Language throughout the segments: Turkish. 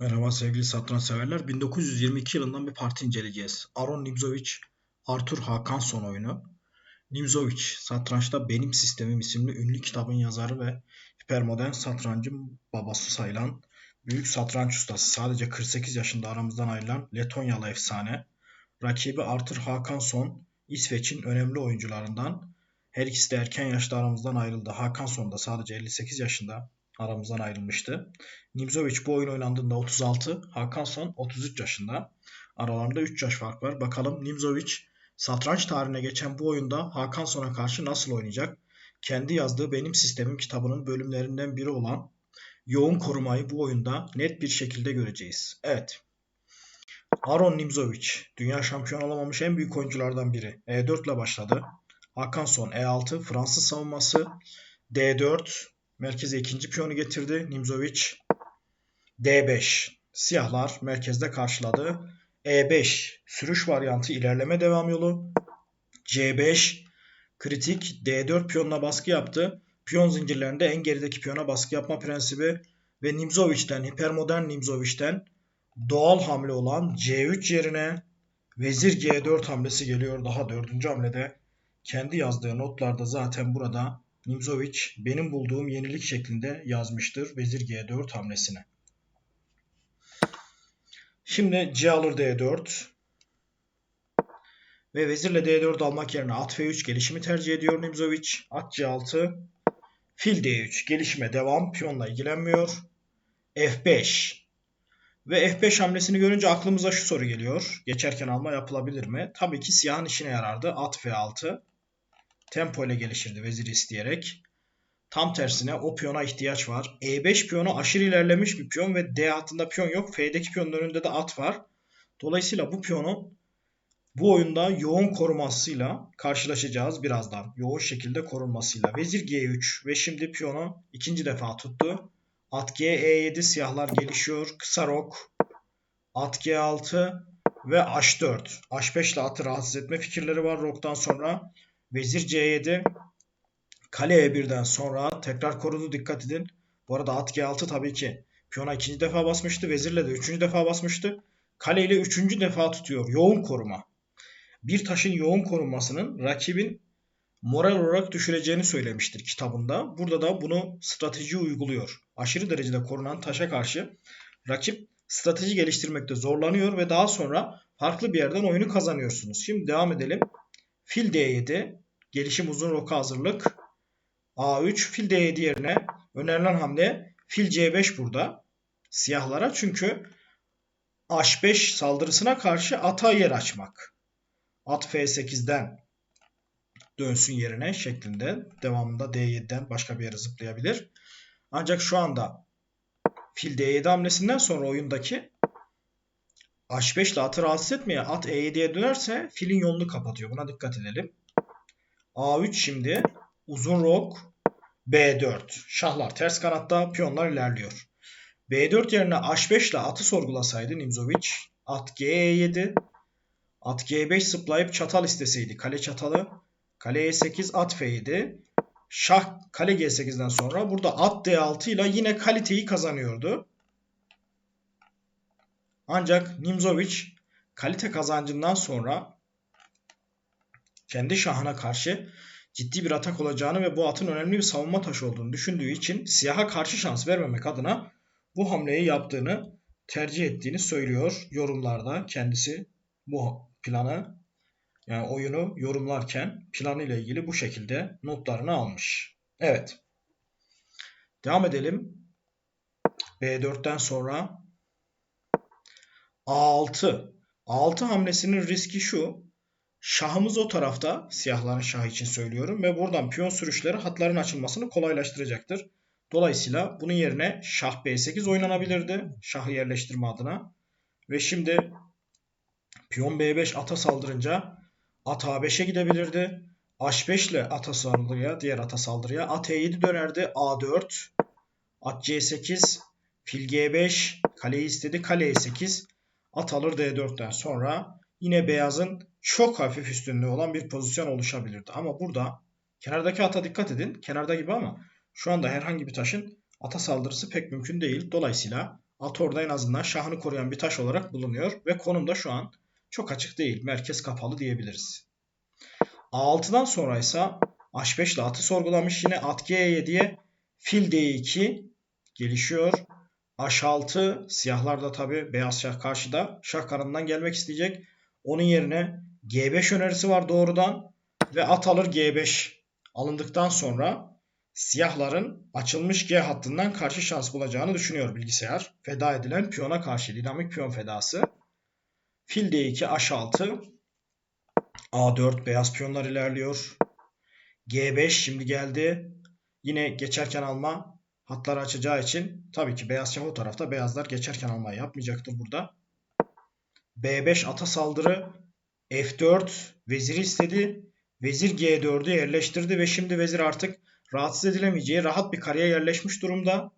Merhaba sevgili satranç severler. 1922 yılından bir parti inceleyeceğiz. Aron Nimzovic, Arthur Hakanson oyunu. Nimzovic, satrançta Benim Sistemim isimli ünlü kitabın yazarı ve hipermodern satrancın babası sayılan büyük satranç ustası. Sadece 48 yaşında aramızdan ayrılan Letonyalı efsane. Rakibi Arthur Hakanson, İsveç'in önemli oyuncularından. Her ikisi de erken yaşta aramızdan ayrıldı. Hakanson da sadece 58 yaşında aramızdan ayrılmıştı. Nimzovic bu oyun oynandığında 36, Hakanson 33 yaşında. Aralarında 3 yaş fark var. Bakalım Nimzovic satranç tarihine geçen bu oyunda Hakanson'a karşı nasıl oynayacak? Kendi yazdığı Benim Sistemim kitabının bölümlerinden biri olan yoğun korumayı bu oyunda net bir şekilde göreceğiz. Evet. Aron Nimzovic, dünya şampiyon olamamış en büyük oyunculardan biri. E4 ile başladı. Hakanson E6, Fransız savunması, D4, merkeze ikinci piyonu getirdi. Nimzovic D5. Siyahlar merkezde karşıladı. E5 sürüş varyantı ilerleme devam yolu. C5 kritik D4 piyonuna baskı yaptı. Piyon zincirlerinde en gerideki piyona baskı yapma prensibi ve Nimzovic'den, hipermodern Nimzovic'den doğal hamle olan C3 yerine Vezir G4 hamlesi geliyor daha dördüncü hamlede. Kendi yazdığı notlarda zaten burada Nimzovic benim bulduğum yenilik şeklinde yazmıştır Vezir G4 hamlesine. Şimdi C alır D4 ve vezirle D4 almak yerine at F3 gelişimi tercih ediyor Nimzovic. At C6 fil D3 gelişime devam piyonla ilgilenmiyor. F5 ve F5 hamlesini görünce aklımıza şu soru geliyor. Geçerken alma yapılabilir mi? Tabii ki siyahın işine yarardı. At F6 tempo ile gelişirdi veziri isteyerek. Tam tersine o piyona ihtiyaç var. E5 piyonu aşırı ilerlemiş bir piyon ve D hattında piyon yok. F'deki piyonun önünde de at var. Dolayısıyla bu piyonu bu oyunda yoğun korumasıyla karşılaşacağız birazdan. Yoğun şekilde korunmasıyla. Vezir G3 ve şimdi piyonu ikinci defa tuttu. At G, E7 siyahlar gelişiyor. Kısa rok. At G6 ve H4. H5 ile atı rahatsız etme fikirleri var roktan sonra. Vezir C7. Kale E1'den sonra tekrar korudu dikkat edin. Bu arada at G6 tabii ki piyona ikinci defa basmıştı. Vezirle de üçüncü defa basmıştı. Kale ile üçüncü defa tutuyor. Yoğun koruma. Bir taşın yoğun korunmasının rakibin moral olarak düşüreceğini söylemiştir kitabında. Burada da bunu strateji uyguluyor. Aşırı derecede korunan taşa karşı rakip strateji geliştirmekte zorlanıyor ve daha sonra farklı bir yerden oyunu kazanıyorsunuz. Şimdi devam edelim. Fil D7, gelişim uzun roka hazırlık. A3, fil D7 yerine önerilen hamle fil C5 burada. Siyahlara çünkü H5 saldırısına karşı ata yer açmak. At F8'den dönsün yerine şeklinde devamında D7'den başka bir yere zıplayabilir. Ancak şu anda fil D7 hamlesinden sonra oyundaki H5 ile atı rahatsız etmeye at E7'ye dönerse filin yolunu kapatıyor. Buna dikkat edelim. A3 şimdi uzun rok B4. Şahlar ters kanatta piyonlar ilerliyor. B4 yerine H5 ile atı sorgulasaydı Nimzovic at G7 at G5 zıplayıp çatal isteseydi kale çatalı kale E8 at F7 şah kale G8'den sonra burada at D6 ile yine kaliteyi kazanıyordu. Ancak Nimzovic kalite kazancından sonra kendi şahına karşı ciddi bir atak olacağını ve bu atın önemli bir savunma taşı olduğunu düşündüğü için siyaha karşı şans vermemek adına bu hamleyi yaptığını tercih ettiğini söylüyor yorumlarda kendisi bu planı yani oyunu yorumlarken planı ile ilgili bu şekilde notlarını almış. Evet. Devam edelim. B4'ten sonra A6. A6 hamlesinin riski şu. Şahımız o tarafta. Siyahların şahı için söylüyorum. Ve buradan piyon sürüşleri hatların açılmasını kolaylaştıracaktır. Dolayısıyla bunun yerine şah B8 oynanabilirdi. Şahı yerleştirme adına. Ve şimdi piyon B5 ata saldırınca at A5'e gidebilirdi. H5 ile ata saldırıya, diğer ata saldırıya. At E7 dönerdi. A4. At C8. Fil G5. Kaleyi istedi. Kale E8. At alır D4'ten sonra yine beyazın çok hafif üstünlüğü olan bir pozisyon oluşabilirdi. Ama burada kenardaki ata dikkat edin. Kenarda gibi ama şu anda herhangi bir taşın ata saldırısı pek mümkün değil. Dolayısıyla At orada en azından şahını koruyan bir taş olarak bulunuyor ve konum da şu an çok açık değil. Merkez kapalı diyebiliriz. A6'dan sonra ise H5 ile atı sorgulamış. Yine at G7'ye fil D2 gelişiyor. H6 siyahlar da tabi beyaz şah karşıda. Şah kanadından gelmek isteyecek. Onun yerine G5 önerisi var doğrudan. Ve at alır G5 alındıktan sonra siyahların açılmış G hattından karşı şans bulacağını düşünüyor bilgisayar. Feda edilen piyona karşı dinamik piyon fedası. Fil D2 H6 A4 beyaz piyonlar ilerliyor. G5 şimdi geldi. Yine geçerken alma hatları açacağı için tabii ki beyaz şah o tarafta. Beyazlar geçerken almayı yapmayacaktır burada. B5 ata saldırı. F4 veziri istedi. Vezir G4'ü yerleştirdi ve şimdi vezir artık rahatsız edilemeyeceği rahat bir kareye yerleşmiş durumda.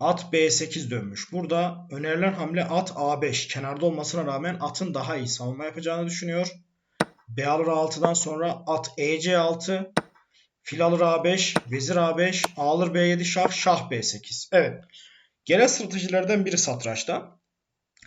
At B8 dönmüş. Burada önerilen hamle at A5. Kenarda olmasına rağmen atın daha iyi savunma yapacağını düşünüyor. B alır A6'dan sonra at EC6. Fil alır A5. Vezir A5. A alır B7 şah. Şah B8. Evet. Genel stratejilerden biri satrançta.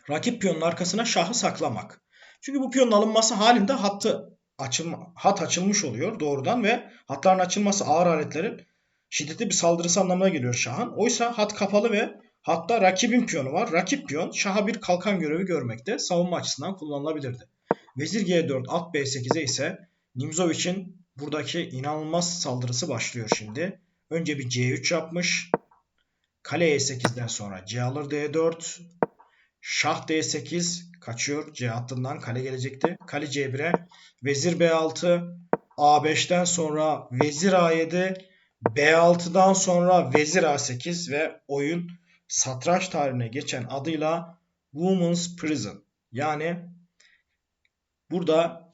Rakip piyonun arkasına şahı saklamak. Çünkü bu piyonun alınması halinde hattı açılma, hat açılmış oluyor doğrudan ve hatların açılması ağır aletlerin şiddetli bir saldırısı anlamına geliyor şahın. Oysa hat kapalı ve hatta rakibin piyonu var. Rakip piyon şaha bir kalkan görevi görmekte. Savunma açısından kullanılabilirdi. Vezir G4, at B8'e ise Nimzovic'in buradaki inanılmaz saldırısı başlıyor şimdi. Önce bir C3 yapmış. Kale E8'den sonra C alır D4. Şah D8 kaçıyor. C hattından kale gelecekti. Kale C1'e. Vezir B6. A5'ten sonra Vezir A7. B6'dan sonra Vezir A8 ve oyun satranç tarihine geçen adıyla Woman's Prison. Yani burada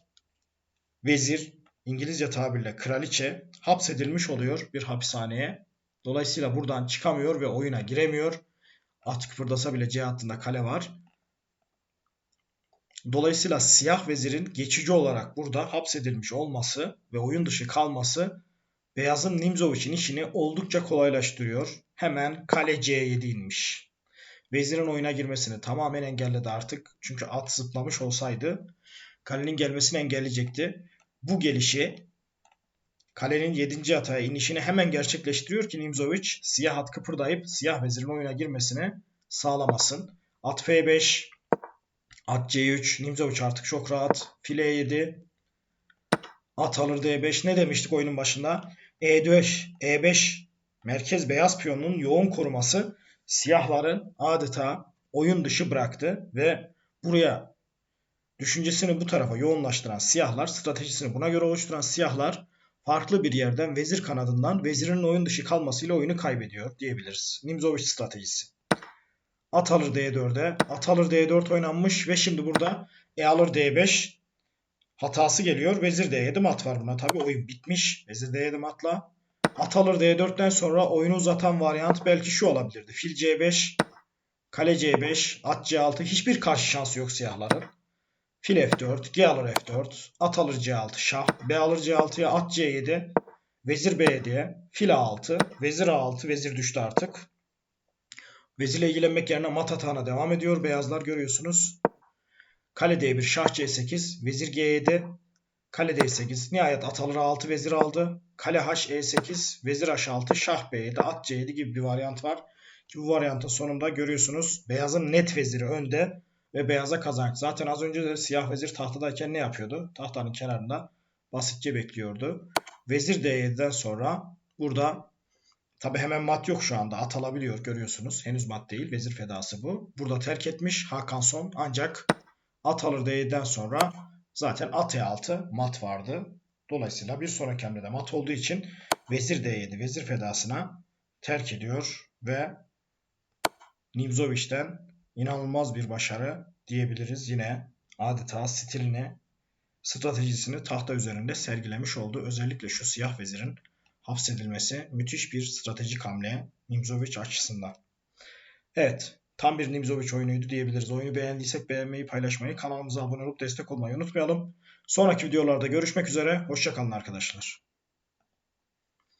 vezir İngilizce tabirle kraliçe hapsedilmiş oluyor bir hapishaneye. Dolayısıyla buradan çıkamıyor ve oyuna giremiyor. At kıpırdasa bile C hattında kale var. Dolayısıyla siyah vezirin geçici olarak burada hapsedilmiş olması ve oyun dışı kalması beyazın Nimzovic'in işini oldukça kolaylaştırıyor. Hemen kale C7 inmiş. Vezirin oyuna girmesini tamamen engelledi artık. Çünkü at zıplamış olsaydı kalenin gelmesini engelleyecekti. Bu gelişi kalenin 7. ataya inişini hemen gerçekleştiriyor ki Nimzovic siyah at kıpırdayıp siyah vezirin oyuna girmesini sağlamasın. At F5, at C3, Nimzovic artık çok rahat. File 7, at alır D5. Ne demiştik oyunun başında? E5, E5 merkez beyaz piyonunun yoğun koruması siyahların adeta oyun dışı bıraktı ve buraya düşüncesini bu tarafa yoğunlaştıran siyahlar, stratejisini buna göre oluşturan siyahlar farklı bir yerden vezir kanadından vezirin oyun dışı kalmasıyla oyunu kaybediyor diyebiliriz. Nimzovic stratejisi. At alır D4'e. At alır D4 oynanmış ve şimdi burada E alır D5 hatası geliyor. Vezir D7 mat var buna. Tabi oyun bitmiş. Vezir D7 matla. At alır D4'ten sonra oyunu uzatan varyant belki şu olabilirdi. Fil C5, kale C5, at C6. Hiçbir karşı şansı yok siyahların. Fil F4, G alır F4, at alır C6, şah, B alır C6'ya, at C7, vezir B7'ye, fil A6, vezir A6, vezir düştü artık. Vezirle ilgilenmek yerine mat atağına devam ediyor. Beyazlar görüyorsunuz. Kale D1, şah C8, vezir G7, kale D8. Nihayet at alır A6, vezir aldı. Kale H E8, vezir H6, şah B7, at C7 gibi bir varyant var. Ki bu varyantın sonunda görüyorsunuz beyazın net veziri önde ve beyaza kazanç. Zaten az önce de siyah vezir tahtadayken ne yapıyordu? Tahtanın kenarında basitçe bekliyordu. Vezir D7'den sonra burada tabi hemen mat yok şu anda. At alabiliyor görüyorsunuz. Henüz mat değil. Vezir fedası bu. Burada terk etmiş Hakan Son. Ancak at alır D7'den sonra zaten at E6 mat vardı. Dolayısıyla bir sonraki hamlede mat olduğu için vezir D7 vezir fedasına terk ediyor ve Nimzovic'den inanılmaz bir başarı diyebiliriz. Yine adeta stilini, stratejisini tahta üzerinde sergilemiş oldu. Özellikle şu siyah vezirin hapsedilmesi müthiş bir stratejik hamle Nimzovic açısından. Evet, tam bir Nimzovic oyunuydu diyebiliriz. Oyunu beğendiysek beğenmeyi, paylaşmayı, kanalımıza abone olup destek olmayı unutmayalım. Sonraki videolarda görüşmek üzere. Hoşçakalın arkadaşlar.